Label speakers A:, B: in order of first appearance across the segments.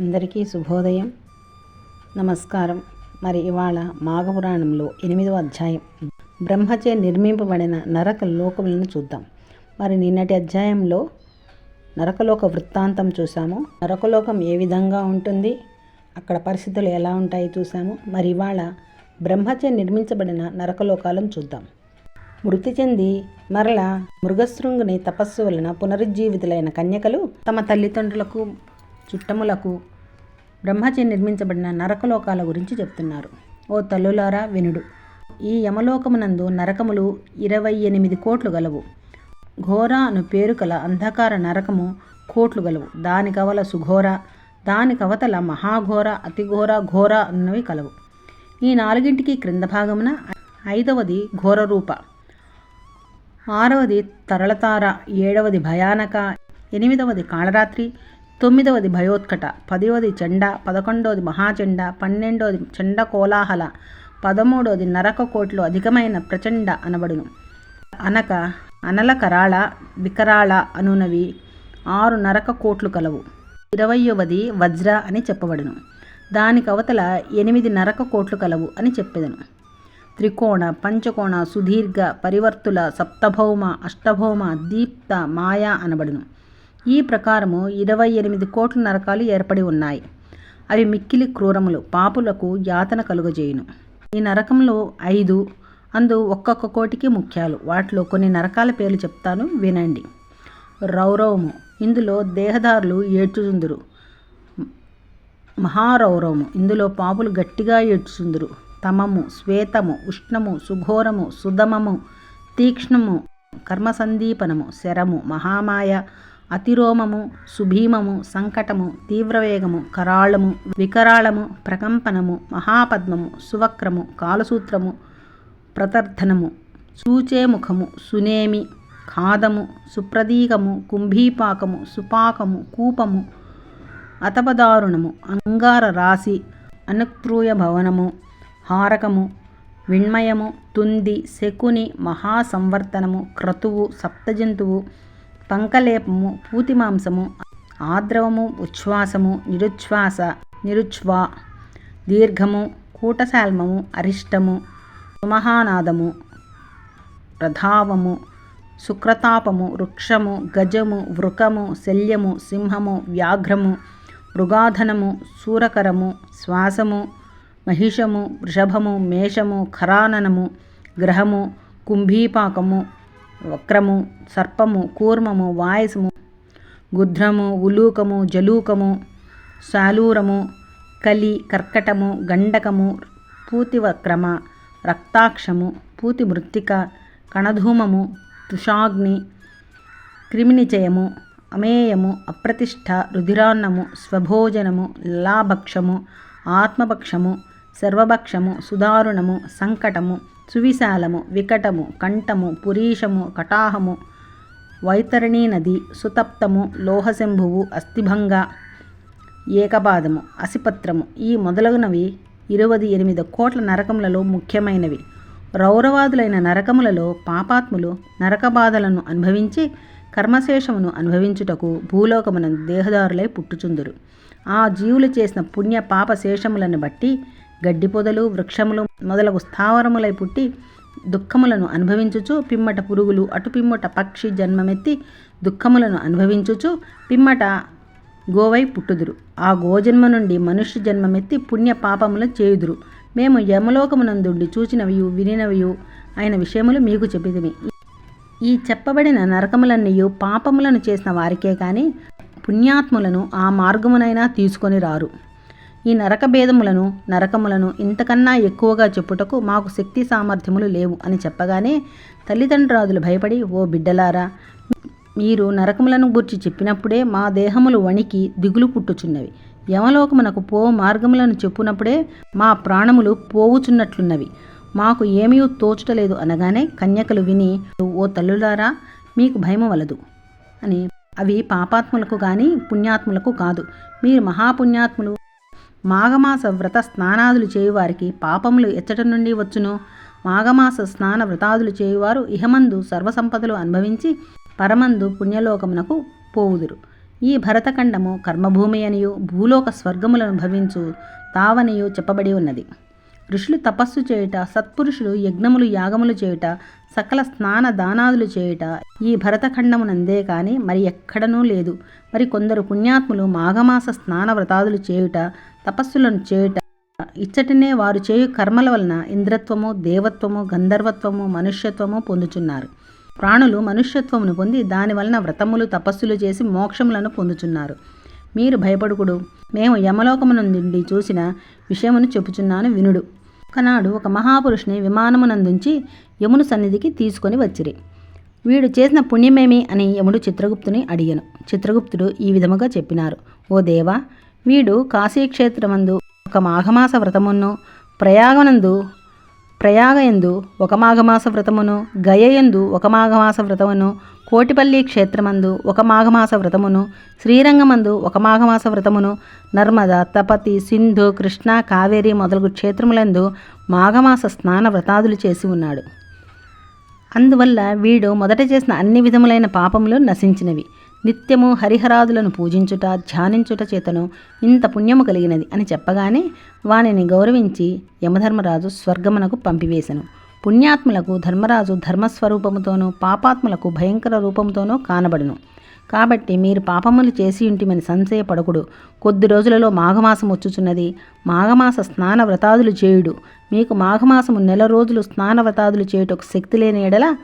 A: అందరికీ శుభోదయం. నమస్కారం. మరి ఇవాళ మాఘపురాణంలో ఎనిమిదవ అధ్యాయం. బ్రహ్మచే నిర్మింపబడిన నరక లోకములను చూద్దాం. మరి నిన్నటి అధ్యాయంలో నరకలోక వృత్తాంతం చూసాము నరకలోకం ఏ విధంగా ఉంటుంది? అక్కడ పరిస్థితులు ఎలా ఉంటాయి చూసాము మరి ఇవాళ బ్రహ్మచే నిర్మించబడిన నరకలోకాలను చూద్దాం. మృతి చెంది మరల మృగశృంగుని తపస్సు వలన పునరుజ్జీవితులైన కన్యకలు తమ తల్లిదండ్రులకు చుట్టములకు బ్రహ్మచే నిర్మించబడిన నరకలోకాల గురించి చెప్తున్నారు. ఓ తల్లులారా వినుడు. ఈ యమలోకమునందు నరకములు ఇరవై ఎనిమిది కోట్లు గలవు. ఘోర అను పేరు కల అంధకార నరకము కోట్లు గలవు. దాని కవల సుఘోర దాని కవతల మహాఘోర అతిఘోర ఘోర అన్నవి కలవు. ఈ నాలుగింటికి క్రింద భాగమున ఐదవది ఘోర రూప ఆరవది తరళతార ఏడవది భయానక ఎనిమిదవది కాళరాత్రి తొమ్మిదవది భయోత్కట పదవది చండ పదకొండవది మహాచండ పన్నెండవది చండ కోలాహల పదమూడవది నరక కోట్లు అధికమైన ప్రచండ అనబడును. అనక అనల కరాళ వికరాళ అనునవి ఆరు నరక కోట్లు కలవు. ఇరవయవది వజ్ర అని చెప్పబడును. దానికి అవతల ఎనిమిది నరక కోట్లు కలవు అని చెప్పెదను. త్రికోణ పంచకోణ సుదీర్ఘ పరివర్తుల సప్తభౌమ అష్టభౌమ దీప్త మాయా అనబడును. ఈ ప్రకారము ఇరవై ఎనిమిది కోట్ల నరకాలు ఏర్పడి ఉన్నాయి. అవి మిక్కిలి క్రూరములు పాపులకు యాతన కలుగజేయును. ఈ నరకంలో ఐదు అందు ఒక్కొక్క కోటికి ముఖ్యాలు. వాటిలో కొన్ని నరకాల పేర్లు చెప్తాను వినండి. రౌరవము. ఇందులో దేహదారులు ఏడ్చుచుందురు. మహారౌరవము. ఇందులో పాపులు గట్టిగా ఏడ్చుచుందురు. తమము శ్వేతము ఉష్ణము సుఘోరము సుధమము తీక్ష్ణము కర్మసందీపనము శరము మహామాయ అతిరోమము సుభీమము సంకటము తీవ్రవేగము కరాళము వికరాళము ప్రకంపనము మహాపద్మము సువక్రము కాలసూత్రము ప్రతర్ధనము సూచేముఖము సునేమి ఖాదము సుప్రదీకము కుంభీపాకము సుపాకము కూపము అతపదారుణము అంగార రాశి అనుక్రూయ భవనము హారకము విణ్మయము తుంది శకుని మహాసంవర్తనము క్రతువు సప్తజంతువు పంకలేపము పూతిమాంసము ఆద్రవము ఉచ్ఛ్వాసము నిరుచ్ఛ్వాస నిరుచ్ఛ్వా దీర్ఘము కూటశాల్మము అరిష్టము సుమహానాదము ప్రధావము శుక్రతాపము వృక్షము గజము వృకము శల్యము సింహము వ్యాఘ్రము మృగాధనము శూరకరము శ్వాసము మహిషము వృషభము మేషము ఖరాననము గ్రహము కుంభీపాకము వక్రము సర్పము కూర్మము వాయసము గుధ్రము ఉలూకము జలూకము శాలూరము కలి కర్కటము గండకము పూతివక్రమ రక్తాక్షము పూతి మృత్తిక కణధూమము తుషాగ్ని క్రిమినిచయము అమేయము అప్రతిష్ట రుధిరాన్నము స్వభోజనము లాభక్షము ఆత్మభక్షము సర్వభక్షము సుదారుణము సంకటము సువిశాలము వికటము కంఠము పురీషము కటాహము వైతరణీ నది సుతప్తము లోహశంభువు అస్థిభంగ ఏకపాదము అసిపత్రము. ఈ మొదలగునవి ఇరవై ఎనిమిది కోట్ల నరకములలో ముఖ్యమైనవి. రౌరవాదులైన నరకములలో పాపాత్ములు నరకబాధలను అనుభవించి కర్మశేషమును అనుభవించుటకు భూలోకమున దేహదారులై పుట్టుచుందురు. ఆ జీవులు చేసిన పుణ్య పాప శేషములను బట్టి గడ్డి పొదలు వృక్షములు మొదలగు స్థావరములై పుట్టి దుఃఖములను అనుభవించుచు పిమ్మట పురుగులు అటు పిమ్మట పక్షి జన్మమెత్తి దుఃఖములను అనుభవించుచు పిమ్మట గోవై పుట్టుదురు. ఆ గోజన్మ నుండి మనుష్య జన్మమెత్తి పుణ్య పాపములు చేయుదురు. మేము యమలోకమునందుండి చూచినవియు వినినవియు అయిన విషయములు మీకు చెప్పిదిమి ఈ చెప్పబడిన నరకములన్నీయు పాపములను చేసిన వారికే కానీ పుణ్యాత్ములను ఆ మార్గమునైనా తీసుకొని రారు. ఈ నరక భేదములను నరకములను ఇంతకన్నా ఎక్కువగా చెప్పుటకు మాకు శక్తి సామర్థ్యములు లేవు అని చెప్పగానే తల్లిదండ్రురాదులు భయపడి ఓ బిడ్డలారా మీరు నరకములను గూర్చి చెప్పినప్పుడే మా దేహములు వణికి దిగులు పుట్టుచున్నవి. యమలోకమునకు పో మార్గములను చెప్పునప్పుడే మా ప్రాణములు పోవుచున్నట్లున్నవి. మాకు ఏమీ తోచుటలేదు అనగానే కన్యకలు విని ఓ తల్లులారా మీకు భయము వలదు అని. అవి పాపాత్ములకు కానీ పుణ్యాత్ములకు కాదు. మీరు మహాపుణ్యాత్ములు మాఘమాస వ్రత స్నానాదులు చేయువారికి పాపములు ఎచ్చట నుండి వచ్చును. మాఘమాస స్నాన వ్రతాదులు చేయువారు ఇహమందు సర్వసంపదలు అనుభవించి పరమందు పుణ్యలోకమునకు పోవుదురు. ఈ భరతఖండము కర్మభూమి అనియు భూలోక స్వర్గములను భవించు తావనియు చెప్పబడి ఉన్నది. ఋషులు తపస్సు చేయుట సత్పురుషులు యజ్ఞములు యాగములు చేయుట సకల స్నాన దానాదులు చేయుట ఈ భరతఖండమునందే కానీ మరి ఎక్కడనూ లేదు. మరి కొందరు పుణ్యాత్ములు మాఘమాస స్నాన వ్రతాదులు చేయుట తపస్సులను చేయుట. ఇచ్చటనే వారు చేయు కర్మల వలన ఇంద్రత్వము దేవత్వము గంధర్వత్వము మనుష్యత్వము పొందుచున్నారు. ప్రాణులు మనుష్యత్వమును పొంది దాని వలన వ్రతములు తపస్సులు చేసి మోక్షములను పొందుచున్నారు. మీరు భయపడుకుడు. మేము యమలోకమునందుండి చూసిన విషయమును చెప్పుచున్నాను వినుడు. ఒకనాడు ఒక మహాపురుషుని విమానమునందుంచి యమును సన్నిధికి తీసుకొని వచ్చిరి. వీడు చేసిన పుణ్యమేమి అని యముడు చిత్రగుప్తుని అడిగాను. చిత్రగుప్తుడు ఈ విధముగా చెప్పినారు. ఓ దేవా వీడు కాశీక్షేత్రమందు ఒక మాఘమాస వ్రతమును ప్రయాగనందు ప్రయాగయందు ఒక మాఘమాస వ్రతమును గయయందు ఒక మాఘమాస వ్రతమును కోటిపల్లి క్షేత్రమందు ఒక మాఘమాస వ్రతమును శ్రీరంగమందు ఒక మాఘమాస వ్రతమును నర్మద తపతి సింధు కృష్ణ కావేరి మొదలగు క్షేత్రములందు మాఘమాస స్నాన వ్రతాదులు చేసి ఉన్నాడు. అందువల్ల వీడు మొదట చేసిన అన్ని విధములైన పాపములు నశించినవి. నిత్యము హరిహరాదులను పూజించుట ధ్యానించుట చేతను ఇంత పుణ్యము కలిగినది అని చెప్పగానే వానిని గౌరవించి యమధర్మరాజు స్వర్గమునకు పంపివేశను పుణ్యాత్ములకు ధర్మరాజు ధర్మస్వరూపముతోనూ పాపాత్ములకు భయంకర రూపముతోనూ కానబడును. కాబట్టి మీరు పాపములు చేసి ఉంటిమని సంశయపడకుడు. కొద్ది రోజులలో మాఘమాసం వచ్చుచున్నది. మాఘమాస స్నాన వ్రతాదులు చేయుడు. మీకు మాఘమాసము నెల రోజులు స్నాన వ్రతాదులు చేయుటకు శక్తి లేని ఎడల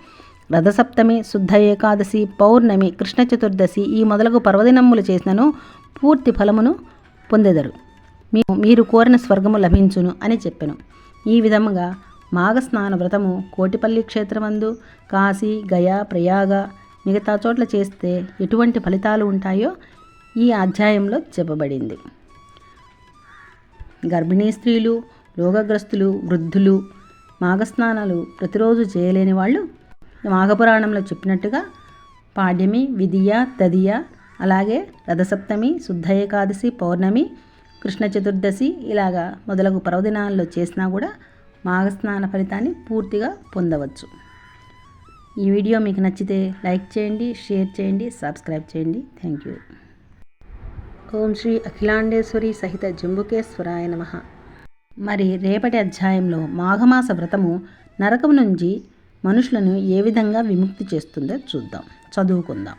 A: రథసప్తమి శుద్ధ ఏకాదశి పౌర్ణమి కృష్ణ చతుర్దశి ఈ మొదలగు పర్వదినములు చేసినను పూర్తి ఫలమును పొందెదరు. మేము మీరు కోరిన స్వర్గము లభించును అని చెప్పెను. ఈ విధముగా మాఘస్నాన వ్రతము కోటిపల్లి క్షేత్రమందు కాశీ గయా ప్రయాగ మిగతా చోట్ల చేస్తే ఎటువంటి ఫలితాలు ఉంటాయో ఈ అధ్యాయంలో చెప్పబడింది. గర్భిణీ స్త్రీలు రోగగ్రస్తులు వృద్ధులు మాఘస్నానాలు ప్రతిరోజు చేయలేని వాళ్ళు మాఘపురాణంలో చెప్పినట్టుగా పాడ్యమి విధియ తదియ అలాగే రథసప్తమి శుద్ధ ఏకాదశి పౌర్ణమి కృష్ణ చతుర్దశి ఇలాగా మొదలగు పర్వదినాల్లో చేసినా కూడా మాఘస్నాన ఫలితాన్ని పూర్తిగా పొందవచ్చు. ఈ వీడియో మీకు నచ్చితే లైక్ చేయండి షేర్ చేయండి సబ్స్క్రైబ్ చేయండి. Thank you. ఓం శ్రీ అఖిలాండేశ్వరి సహిత జంబుకేశ్వరాయ నమ. మరి రేపటి అధ్యాయంలో మాఘమాస వ్రతము నరకం నుంచి మనుషులను ఏ విధంగా విముక్తి చేస్తుందో చూద్దాం. చదువుకుందాం.